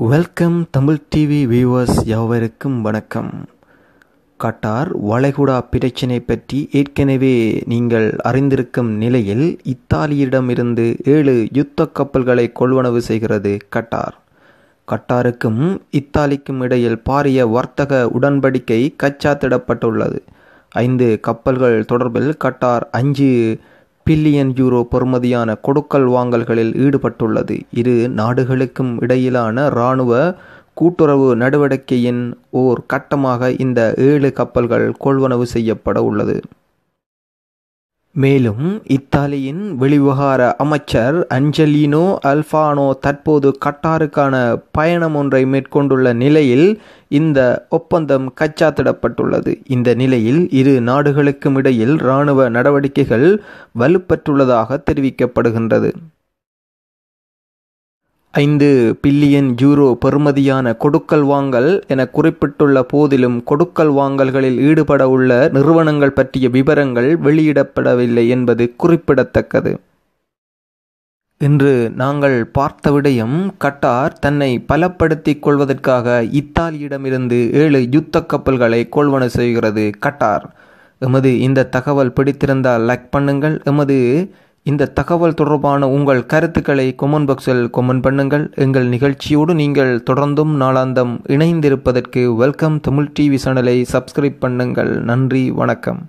Welcome Tamil TV viewers யாவருக்கும் வணக்கம். கட்டார் வளைகுடா பிரச்சினை பற்றி ஏற்கனவே நீங்கள் அறிந்திருக்கும் நிலையில் இத்தாலியிடமிருந்து ஏழு யுத்த கப்பல்களை கொள்வனவு செய்கிறது கட்டார். கட்டாருக்கும் இத்தாலிக்கும் இடையில் பாரிய வர்த்தக உடன்படிக்கை கச்சாத்திடப்பட்டுள்ளது. ஐந்து கப்பல்கள் தொடர்பில் கட்டார் அஞ்சு பில்லியன் யூரோ பொறுமதியான கொடுக்கல் வாங்கல்களில் ஈடுபட்டுள்ளது. இரு நாடுகளுக்கும் இடையிலான இராணுவ கூட்டுறவு நடவடிக்கையின் ஓர் கட்டமாக இந்த ஏழு கப்பல்கள் கொள்வனவு செய்யப்பட உள்ளது. மேலும் இத்தாலியின் வெளிவிவகார அமைச்சர் அஞ்சலினோ அல்ஃபானோ தற்போது கட்டாருக்கான பயணம் ஒன்றை மேற்கொண்டுள்ள நிலையில் இந்த ஒப்பந்தம் கச்சாத்திடப்பட்டுள்ளது. இந்த நிலையில் இரு நாடுகளுக்கும் இடையில் இராணுவ நடவடிக்கைகள் வலுப்பெற்றுள்ளதாக தெரிவிக்கப்படுகின்றது. ஐந்து பில்லியன் யூரோ பெறுமதியான கொடுக்கல் வாங்கல் என குறிப்பிட்டுள்ள போதிலும் கொடுக்கல் வாங்கல்களில் ஈடுபட உள்ள நிறுவனங்கள் பற்றிய விவரங்கள் வெளியிடப்படவில்லை என்பது குறிப்பிடத்தக்கது. இன்று நாங்கள் பார்த்த விடயம் கட்டார் தன்னை பலப்படுத்திக் கொள்வதற்காக இத்தாலியிடமிருந்து ஏழு யுத்த கப்பல்களை கொள்வன செய்கிறது கட்டார். எமது இந்த தகவல் பிடித்திருந்தால் லைக் பண்ணுங்கள். எமது இந்த தகவல் தொடர்பான உங்கள் கருத்துக்களை கொமெண்ட் பாக்ஸில் கொமெண்ட் பண்ணுங்கள். எங்கள் நிகழ்ச்சியோடு நீங்கள் தொடர்ந்தும் நாளாந்தம் இணைந்திருப்பதற்கு வெல்கம் தமிழ் டிவி சேனலை சப்ஸ்கிரைப் பண்ணுங்கள். நன்றி வணக்கம்.